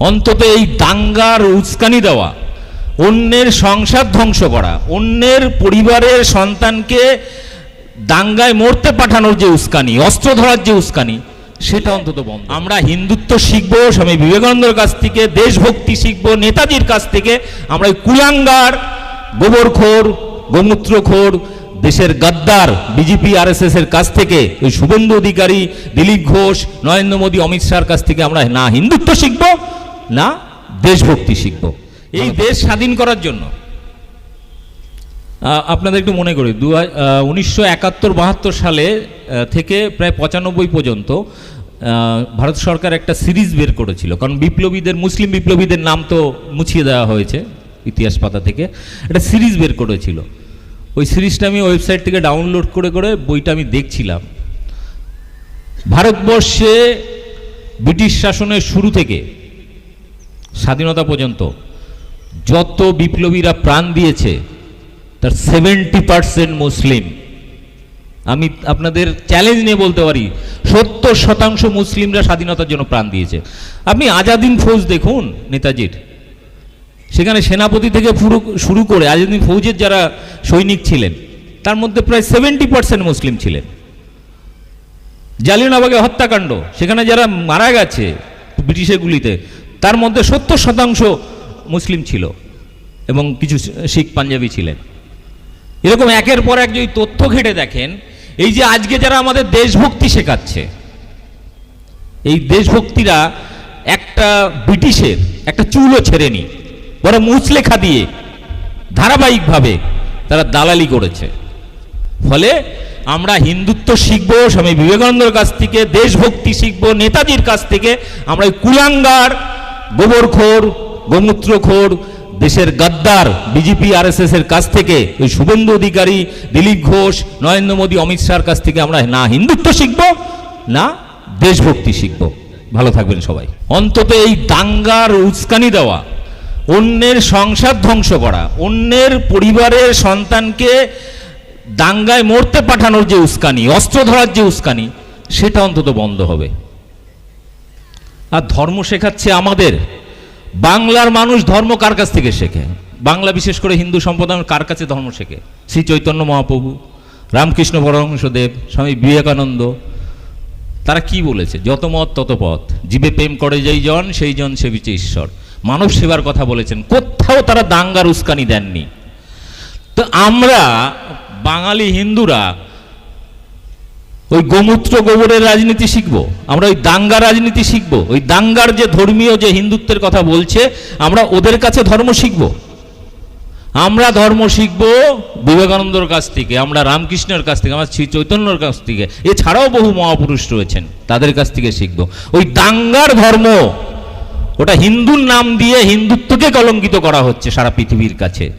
অন্তত এই দাঙ্গার উস্কানি দেওয়া, অন্যের সংসার ধ্বংস করা, অন্যের পরিবারের সন্তানকে দাঙ্গায় মরতে পাঠানোর যে উস্কানি, অস্ত্র ধরার যে উস্কানি, সেটা অন্তত বন্ধ। আমরা হিন্দুত্ব শিখব, স্বামী বিবেকানন্দের কাছ থেকে, দেশভক্তি শিখব, নেতাজির কাছ থেকে, আমরা কুলাঙ্গার, গোবরখোর, গোমূত্রখোর, দেশের গাদ্দার, বিজেপি আরএসএস এর কাছ থেকে, ওই শুভেন্দু অধিকারী, দিলীপ ঘোষ, নরেন্দ্র মোদী, অমিত শাহর কাছ থেকে আমরা না হিন্দুত্ব শিখব না দেশভক্তি শিখব। এই দেশ স্বাধীন করার জন্য। আপনাদের একটু মনে করি দু উনিশশো একাত্তর বাহাত্তর সালে থেকে প্রায় পঁচানব্বই পর্যন্ত ভারত সরকার একটা সিরিজ বের করেছিল। কারণ বিপ্লবীদের মুসলিম বিপ্লবীদের নাম তো মুছিয়ে দেওয়া হয়েছে ইতিহাস পাতা থেকে। একটা সিরিজ বের করেছিল। ওই সিরিজটা আমি ওয়েবসাইট থেকে ডাউনলোড করে করে বইটা আমি দেখছিলাম। ভারতবর্ষে ব্রিটিশ শাসনের শুরু থেকে স্বাধীনতা পর্যন্ত যত বিপ্লবীরা প্রাণ দিয়েছে, তার সেভেন্টি পার্সেন্ট মুসলিম। আমি আপনাদের চ্যালেঞ্জ নিয়ে বলতে পারি, সত্তর শতাংশ মুসলিমরা স্বাধীনতার জন্য প্রাণ দিয়েছে। আপনি আজাদিন ফৌজ দেখুন, নেতাজির। সেখানে সেনাপতি থেকে শুরু করে আজাদিন ফৌজের যারা সৈনিক ছিলেন, তার মধ্যে প্রায় সেভেন্টি পার্সেন্ট মুসলিম ছিলেন। জালিয়ানবাগে হত্যাকাণ্ড, সেখানে যারা মারা গেছে ব্রিটিশের গুলিতে তার মধ্যে সত্তর শতাংশ মুসলিম ছিল এবং কিছু শিখ পাঞ্জাবি ছিলেন। এরকম একের পর এক যদি তথ্য ঘেটে দেখেন, এই যে আজকে যারা আমাদের দেশভক্তি শেখাচ্ছে, এই দেশভক্তিরা একটা ব্রিটিশের, একটা চুলও ছেড়েনি বড় মুচলেখা দিয়ে ধারাবাহিকভাবে তারা দালালি করেছে। ফলে আমরা হিন্দুত্ব শিখব, স্বামী বিবেকানন্দের কাছ থেকে, দেশভক্তি শিখব, নেতাজির কাছ থেকে, আমরা কুলাঙ্গার গোবরখোর গোমূত্রখোর দেশের গাদ্দার, বিজেপি, আরএসএস এর কাছ থেকে ওই শুভেন্দু অধিকারী, দিলীপ ঘোষ, নরেন্দ্র মোদী, অমিত শাহর কাছ থেকে আমরা না হিন্দুত্ব শিখব, না দেশভক্তি শিখব। ভালো থাকবেন সবাই। অন্তত এই দাঙ্গার উস্কানি দেওয়া, অন্যের সংসার ধ্বংস করা, অন্যের পরিবারের সন্তানকে দাঙ্গায় মরতে পাঠানোর যে উস্কানি, অস্ত্র ধরার যে উস্কানি, সেটা অন্তত বন্ধ হবে। আর ধর্ম শেখাচ্ছে আমাদের। বাংলার মানুষ ধর্ম কার কাছ থেকে শেখে? বাংলা বিশেষ করে হিন্দু সম্প্রদায় কার কাছে ধর্ম শেখে? শ্রী চৈতন্য মহাপ্রভু, রামকৃষ্ণ পরমহংসদেব, স্বামী বিবেকানন্দ, তারা কি বলেছে? যত মত, তত পথ। জীবে প্রেম করে যেই জন, সেই জন সেবিছে ঈশ্বর। মানব সেবার কথা বলেছেন। কোথাও তারা দাঙ্গার উস্কানি দেননি। তো আমরা বাঙালি হিন্দুরা ওই গোমূত্র গোবরের রাজনীতি শিখব, আমরা ওই দাঙ্গা রাজনীতি শিখব, ওই দাঙ্গার যে ধর্মীয় যে হিন্দুত্বের কথা বলছে, আমরা ওদের কাছে ধর্ম শিখব। আমরা ধর্ম শিখব বিবেকানন্দর কাছ থেকে, আমরা রামকৃষ্ণের কাছ থেকে, আমরা শ্রী চৈতন্যর কাছ থেকে, এছাড়াও বহু মহাপুরুষ রয়েছেন, তাদের কাছ থেকে শিখব। ওই দাঙ্গার ধর্ম, ওটা হিন্দুর নাম দিয়ে হিন্দুত্বকে কলঙ্কিত করা হচ্ছে সারা পৃথিবীর কাছে।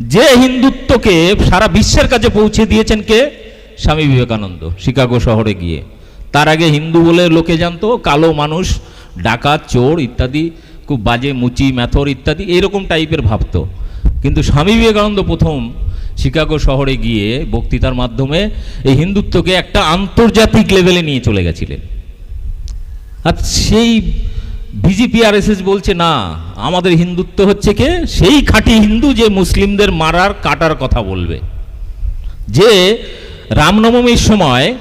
যে হিন্দুত্বকে সারা বিশ্বের কাছে পৌঁছে দিয়েছেন কে? স্বামী বিবেকানন্দ, শিকাগো শহরে গিয়ে। তার আগে হিন্দু বলে লোকে জানতো, কালো মানুষ, ডাকাত, চোর ইত্যাদি, খুব বাজে মুচি, ম্যাথর ইত্যাদি, এরকম টাইপের ভাবতো। কিন্তু স্বামী বিবেকানন্দ প্রথম শিকাগো শহরে গিয়ে বক্তৃতার মাধ্যমে এই হিন্দুত্বকে একটা আন্তর্জাতিক লেভেলে নিয়ে চলে গেছিলেন। আর সেই বিজেপি আর বলছে, না, আমাদের হিন্দুত্ব হচ্ছে কে? সেই খাঁটি হিন্দু যে মুসলিমদের মারার, কাটার কথা বলবে। যে রামনবমীর সময়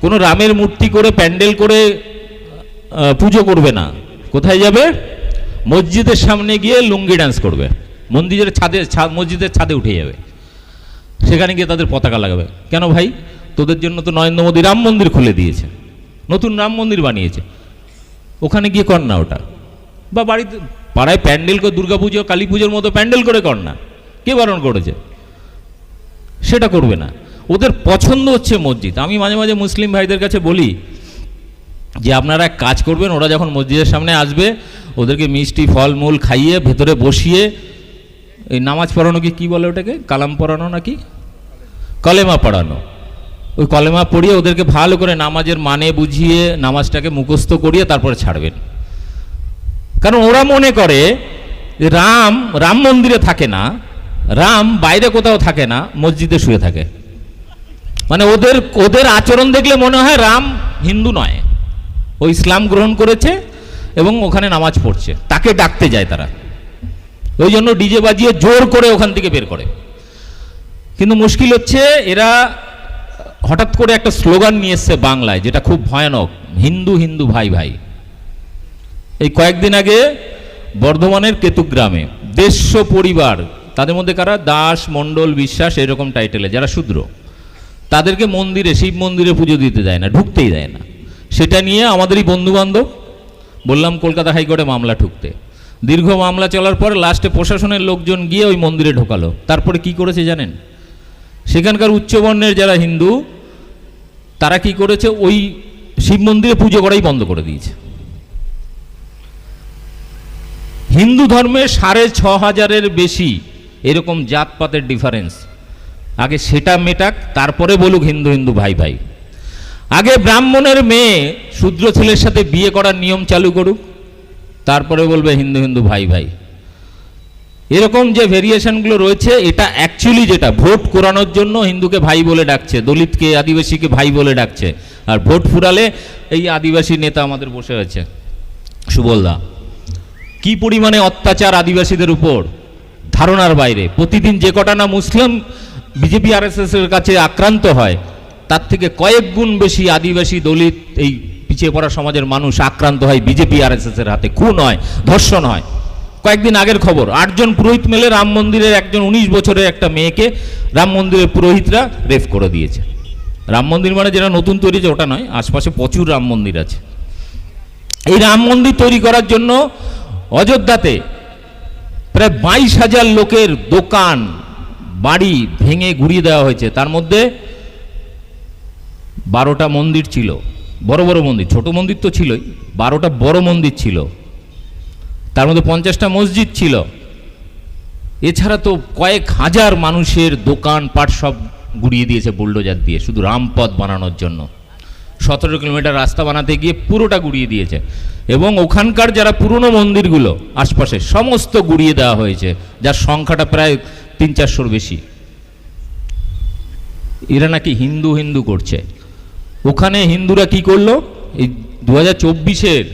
কোনো রামের মূর্তি করে, প্যান্ডেল করে পুজো করবে না। কোথায় যাবে? মসজিদের সামনে গিয়ে লুঙ্গি ডান্স করবে। মন্দিরের ছাদে মসজিদের ছাদে উঠে যাবে। সেখানে গিয়ে তাদের পতাকা লাগাবে। কেন ভাই? তোদের জন্য তো নরেন্দ্র মোদী রাম মন্দির খুলে দিয়েছে। নতুন রাম মন্দির বানিয়েছে। ওখানে গিয়ে কর না ওটা। বা বাড়িতে, পাড়ায় প্যান্ডেল করে দুর্গা পুজো কালী পুজোর মতো প্যান্ডেল করে কর না কে বারণ করেছে? সেটা করবে না। ওদের পছন্দ হচ্ছে মসজিদ। আমি মাঝে মাঝে মুসলিম ভাইদের কাছে বলি যে, আপনারা এক কাজ করবেন, ওরা যখন মসজিদের সামনে আসবে, ওদেরকে মিষ্টি, ফলমূল খাইয়ে, ভেতরে বসিয়ে, এই নামাজ পড়ানো কি, কী বলে ওটাকে? কালাম পড়ানো নাকি? কলেমা পড়ানো। ওই কলেমা পড়িয়ে ওদেরকে ভালো করে নামাজের মানে বুঝিয়ে, নামাজটাকে মুখস্থ করিয়ে তারপরে ছাড়বেন। কারণ ওরা মনে করে রাম রাম মন্দিরে থাকে না, রাম বাইরে কোথাও থাকে না, মসজিদে শুয়ে থাকে। মানে ওদের ওদের আচরণ দেখলে মনে হয় রাম হিন্দু নয়। ও ইসলাম গ্রহণ করেছে এবং ওখানে নামাজ পড়ছে। তাকে ডাকতে যায় তারা। ওই জন্য ডিজে বাজিয়ে জোর করে ওখান থেকে বের করে। কিন্তু মুশকিল হচ্ছে এরা হঠাৎ করে একটা স্লোগান নিয়ে এসছে বাংলায়, যেটা খুব ভয়ানক, হিন্দু হিন্দু, ভাই ভাই। এই কয়েকদিন আগে বর্ধমানের কেতুগ্রামে দেশ্য পরিবার, তাদের মধ্যে কারা? দাস, মণ্ডল, বিশ্বাস, এরকম টাইটেলে যারা শূদ্র। তাদেরকে মন্দিরে, শিব মন্দিরে পুজো দিতে দেয় না, ঢুকতেই দেয় না। সেটা নিয়ে আমাদেরই বন্ধু বান্ধব বললাম কলকাতা হাইকোর্টে মামলা ঠুকতে। দীর্ঘ মামলা চলার পর লাস্টে প্রশাসনের লোকজন গিয়ে ওই মন্দিরে ঢোকালো। তারপরে কি করেছে জানেন? সেখানকার উচ্চবর্ণের যারা হিন্দু, তারা কি করেছে? ওই শিব মন্দিরে পুজো করাই বন্ধ করে দিয়েছে। হিন্দু ধর্মে সাড়ে ছ হাজারের বেশি এরকম জাতপাতের ডিফারেন্স আগে সেটা মেটাক, তারপরে বলুক হিন্দু হিন্দু ভাই ভাই। আগে ব্রাহ্মণের মেয়ে শূদ্র ছেলের সাথে বিয়ে করার নিয়ম চালু করুক, তারপরে বলবে হিন্দু হিন্দু ভাই ভাই। এরকম যে ভেরিয়েশনগুলো রয়েছে, এটা অ্যাকচুয়ালি যেটা, ভোট কোরানোর জন্য হিন্দুকে ভাই বলে ডাকছে, দলিতকে, আদিবাসীকে ভাই বলে ডাকছে। আর ভোট ফুরালে এই আদিবাসী নেতা আমাদের বসে আছে। সুবলদা কি পরিমাণে অত্যাচার আদিবাসীদের উপর? ধারণার বাইরে। প্রতিদিন যে কটা না মুসলিম বিজেপি আর এর কাছে আক্রান্ত হয়, তার থেকে কয়েক গুণ বেশি আদিবাসী দলিত এই পিছিয়ে পড়া সমাজের মানুষ আক্রান্ত হয় বিজেপি আর এর হাতে। খুন হয়, ধর্ষণ হয়। কয়েকদিন আগের খবর, আটজন পুরোহিত মেলে রাম মন্দিরের একজন উনিশ বছরের একটা মেয়েকে রাম মন্দিরের পুরোহিতরা রেফ করে দিয়েছে। রাম মন্দির মানে যেটা নতুন তৈরি হয়েছে ওটা নয়, আশপাশে প্রচুর রাম মন্দির আছে। এই রাম মন্দির তৈরি করার জন্য অযোধ্যাতে প্রায় বাইশ হাজার লোকের দোকান বাড়ি ভেঙে ঘুরিয়ে দেওয়া হয়েছে। তার মধ্যে বারোটা মন্দির ছিল। বড় বড় মন্দির, ছোট মন্দির তো ছিলই, বারোটা বড় মন্দির ছিল। তার মধ্যে পঞ্চাশটা মসজিদ ছিল। এছাড়া তো কয়েক হাজার মানুষের দোকান পাট সব গুড়িয়ে দিয়েছে, বুলডোজার দিয়ে, শুধু রামপথ বানানোর জন্য। সতেরো কিলোমিটার রাস্তা বানাতে গিয়ে পুরোটা গুড়িয়ে দিয়েছে। এবং ওখানকার যারা পুরনো মন্দিরগুলো, আশপাশে, সমস্ত গুড়িয়ে দেওয়া হয়েছে, যার সংখ্যাটা প্রায় তিন চারশোর বেশি। এরা নাকি হিন্দু হিন্দু করছে। ওখানে হিন্দুরা কি করল? এই দু হাজার চব্বিশের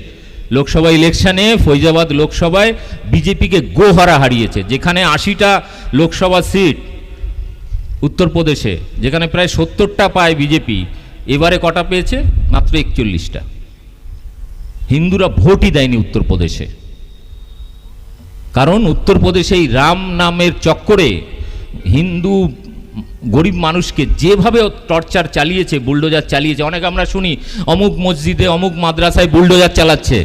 লোকসভা ইলেকশনে ফৈজাবাদ লোকসভায় বিজেপিকে গোহারা হারিয়েছে, যেখানে আশিটা লোকসভা সিট উত্তরপ্রদেশে, যেখানে প্রায় সত্তরটা পায় বিজেপি। এবারে কটা পেয়েছে? মাত্র একচল্লিশটা। হিন্দুরা ভোটই দেয়নি উত্তরপ্রদেশে। কারণ উত্তরপ্রদেশে এই রাম নামের চক্করে হিন্দু গরিব মানুষকে যেভাবে টর্চার চালিয়েছে, বুলডোজার চালিয়েছে, অনেক আমরা শুনি, অমুক মসজিদে অমুক মাদ্রাসায় বুলডোজার চালাচ্ছে।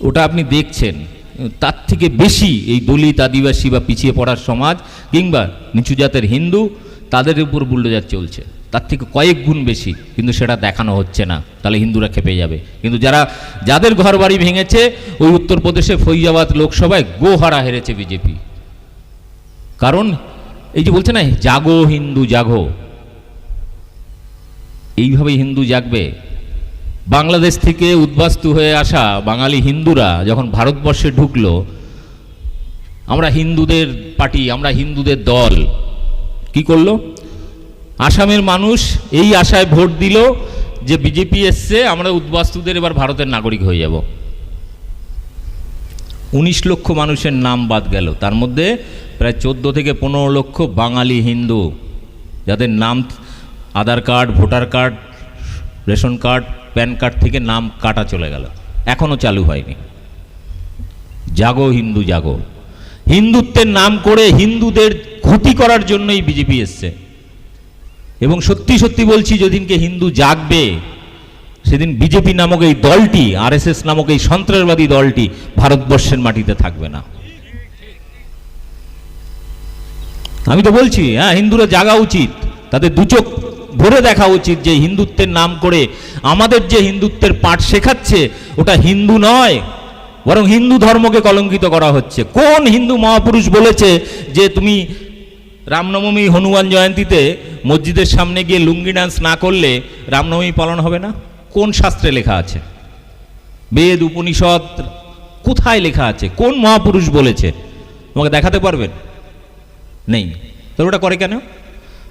ওটা আপনি দেখছেন। তার থেকে বেশি এই দলিত আদিবাসী বা পিছিয়ে পড়ার সমাজ কিংবা নিচু জাতের হিন্দু তাদের উপর বুলডোজার চলছে। তার থেকে কয়েক গুণ বেশি। কিন্তু সেটা দেখানো হচ্ছে না। তাহলে হিন্দুরা খেপে যাবে। কিন্তু যারা, যাদের ঘর বাড়ি ভেঙেছে, ওই উত্তরপ্রদেশে ফৈজাবাদ লোকসভায় গোহারা হেরেছে বিজেপি। কারণ, এই যে বলছে না, জাগো হিন্দু, জাগো। এইভাবেই হিন্দু জাগবে। বাংলাদেশ থেকে উদ্বাস্তু হয়ে আসা বাঙালি হিন্দুরা যখন ভারতবর্ষে ঢুকলো, আমরা হিন্দুদের পার্টি, আমরা হিন্দুদের দল, কি করল? আসামের মানুষ এই আশায় ভোট দিল যে বিজেপি এসছে, আমরা উদ্বাস্তুদের এবার ভারতের নাগরিক হয়ে যাব। উনিশ লক্ষ মানুষের নাম বাদ গেল। তার মধ্যে প্রায় চোদ্দ থেকে পনেরো লক্ষ বাঙালি হিন্দু, যাদের নাম Aadhaar card, voter card, ration card, PAN card থেকে নাম কাটা চলে গেল। এখনও চালু হয়নি। জাগো হিন্দু, জাগো। হিন্দুত্বের নাম করে হিন্দুদের ক্ষতি করার জন্যই বিজেপি এসছে। এবং সত্যি সত্যি বলছি, যেদিনকে হিন্দু জাগবে, সেদিন বিজেপি নামক এই দলটি, আরএসএস নামক এই সন্ত্রাসবাদী দলটি ভারতবর্ষের মাটিতে থাকবে না। আমি তো বলছি হ্যাঁ হিন্দুরা জাগা উচিত, তাদের দুচোখ ভরে দেখা উচিত যে হিন্দুত্বের নাম করে আমাদের যে হিন্দুত্বের পাঠ শেখাচ্ছে, ওটা হিন্দু নয়, বরং হিন্দু ধর্মকে কলঙ্কিত করা হচ্ছে। কোন হিন্দু মহাপুরুষ বলেছে যে তুমি রামনবমী হনুমান জয়ন্তীতে মসজিদের সামনে গিয়ে লুঙ্গি ডান্স না করলে রামনবমী পালন হবে না? কোন শাস্ত্রে লেখা আছে? বেদ, উপনিষদ, কোথায় লেখা আছে? কোন মহাপুরুষ বলেছে? তোমাকে দেখাতে পারবেন নেই। তো ওটা করে কেন?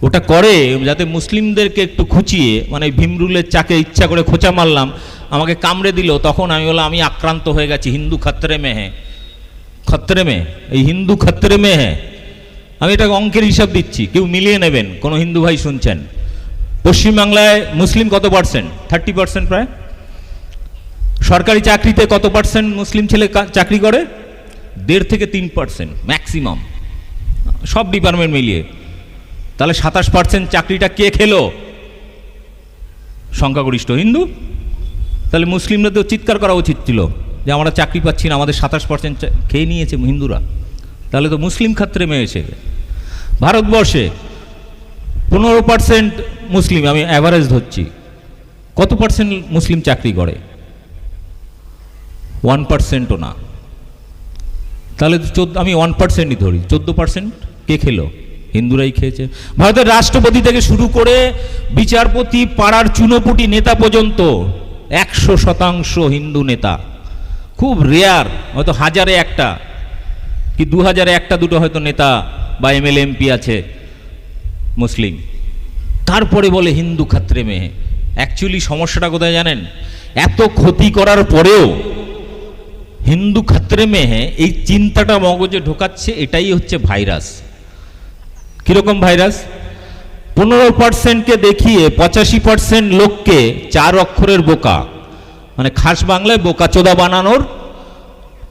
ওটা করে যাতে মুসলিমদেরকে একটু খুঁচিয়ে মানে ভীমরুলের চাকে ইচ্ছা করে খোঁচা মারলাম, আমাকে কামড়ে দিল, তখন আমি বললাম, আমি আক্রান্ত হয়ে গেছি, হিন্দু খত্রে মেহে খত্রে মে এই হিন্দু খত্রে মেহে আমি এটা অঙ্কের হিসাব দিচ্ছি, কেউ মিলিয়ে নেবেন, কোনো হিন্দু ভাই শুনছেন। পশ্চিমবাংলায় মুসলিম কত পার্সেন্ট থার্টি পার্সেন্ট প্রায়। সরকারি চাকরিতে কত পার্সেন্ট মুসলিম ছেলে চাকরি করে? দেড় থেকে তিন পার্সেন্ট ম্যাক্সিমাম সব ডিপার্টমেন্ট মিলিয়ে। তাহলে সাতাশ পার্সেন্ট চাকরিটা কে খেলো? সংখ্যাগরিষ্ঠ হিন্দু? তাহলে মুসলিমরা তো চিৎকার করা উচিত ছিল যে আমরা চাকরি পাচ্ছি না, আমাদের সাতাশ পার্সেন্ট খেয়ে নিয়েছে হিন্দুরা। তাহলে তো মুসলিম খাত্রে মেয়েছে। ভারতবর্ষে পনেরো পার্সেন্ট মুসলিম, আমি অ্যাভারেজ ধরছি। কত পার্সেন্ট মুসলিম চাকরি করে? ওয়ান পার্সেন্টও না। তাহলে চোদ্দ, আমি ওয়ান পার্সেন্টই ধরি। চোদ্দ পার্সেন্ট কে খেলো? হিন্দুরাই খেয়েছে। ভারতের রাষ্ট্রপতি থেকে শুরু করে বিচারপতি, পাড়ার চুনোপুটি নেতা পর্যন্ত একশো শতাংশ হিন্দু নেতা। খুব রেয়ার হয়তো হাজারে একটা, কি দু হাজারে একটা দুটো হয়তো নেতা বা এমএলএ এমপি আছে, মুসলিম। তারপরে বলে হিন্দু খাত্রে মেয়ে। অ্যাকচুয়ালি সমস্যাটা কোথায় জানেন? এত ক্ষতি করার পরেও হিন্দু খাত্রে মেহে এই চিন্তাটা মগজে ঢোকাচ্ছে, এটাই হচ্ছে ভাইরাস। কীরকম ভাইরাস? পনেরো পার্সেন্টকে দেখিয়ে পঁচাশি পার্সেন্ট লোককে চার অক্ষরের বোকা। মানে খাস বাংলায় বোকাচোদা বানানোর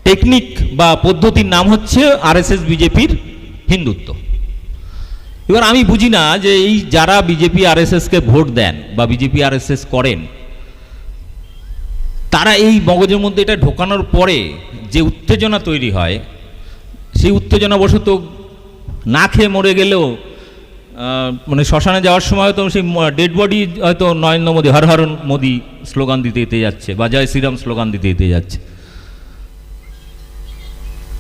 টেকনিক বা পদ্ধতির নাম হচ্ছে আরএসএস, বিজেপির হিন্দুত্ব। এবার আমি বুঝি না যে এই যারা বিজেপি আরএসএসকে ভোট দেন বা বিজেপি আরএসএস করেন, তারা এই মগজের মধ্যে এটা ঢোকানোর পরে যে উত্তেজনা তৈরি হয়, সেই উত্তেজনা উত্তেজনাবশত না খেয়ে মরে গেলেও মানে শ্মশানে যাওয়ার সময় হয়তো সেই ডেড বডি হয়তো নরেন্দ্র মোদী, হর হর মোদী স্লোগান দিতে দিতে যাচ্ছে বা জয় শ্রীরাম স্লোগান দিতে দিতে যাচ্ছে।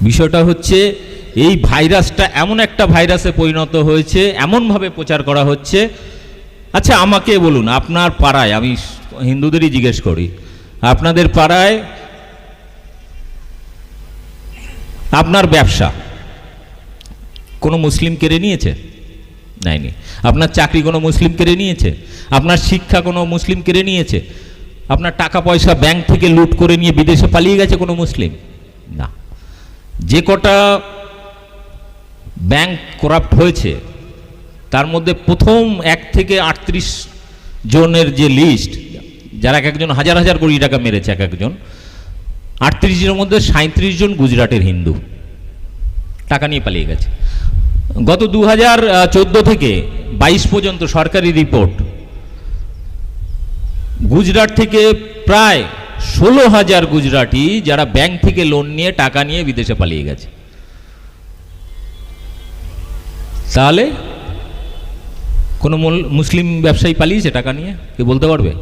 বিষয়টা হচ্ছে এই ভাইরাসটা এমন একটা ভাইরাসে পরিণত হয়েছে, এমনভাবে প্রচার করা হচ্ছে। আচ্ছা আমাকে বলুন, আপনার পাড়ায়, আমি হিন্দুদেরই জিজ্ঞেস করি, আপনাদের পাড়ায় আপনার ব্যবসা কোনো মুসলিম কেড়ে নিয়েছে? নেয়নি। আপনার চাকরি কোনো মুসলিম কেড়ে নিয়েছে? আপনার শিক্ষা কোনো মুসলিম কেড়ে নিয়েছে? আপনার টাকা পয়সা ব্যাংক থেকে লুট করে নিয়ে বিদেশে পালিয়ে গেছে কোনো মুসলিম? না। যে কটা ব্যাংক করাপ্ট হয়েছে, তার মধ্যে প্রথম এক থেকে আটত্রিশ জনের যে লিস্ট, যারা এক একজন হাজার হাজার কোটি টাকা মেরেছে এক একজন, আটত্রিশ জনের মধ্যে সাঁত্রিশ জন গুজরাটের হিন্দু, টাকা নিয়ে পালিয়ে গেছে। গত দু হাজার চোদ্দ থেকে বাইশ পর্যন্ত সরকারি রিপোর্ট, গুজরাট থেকে প্রায় ষোলো হাজার গুজরাটি যারা ব্যাংক থেকে লোন নিয়ে টাকা নিয়ে বিদেশে পালিয়ে গেছে। তাহলে কোনো মুসলিম ব্যবসায়ী পালিয়েছে টাকা নিয়ে? কে বলতে পারবে?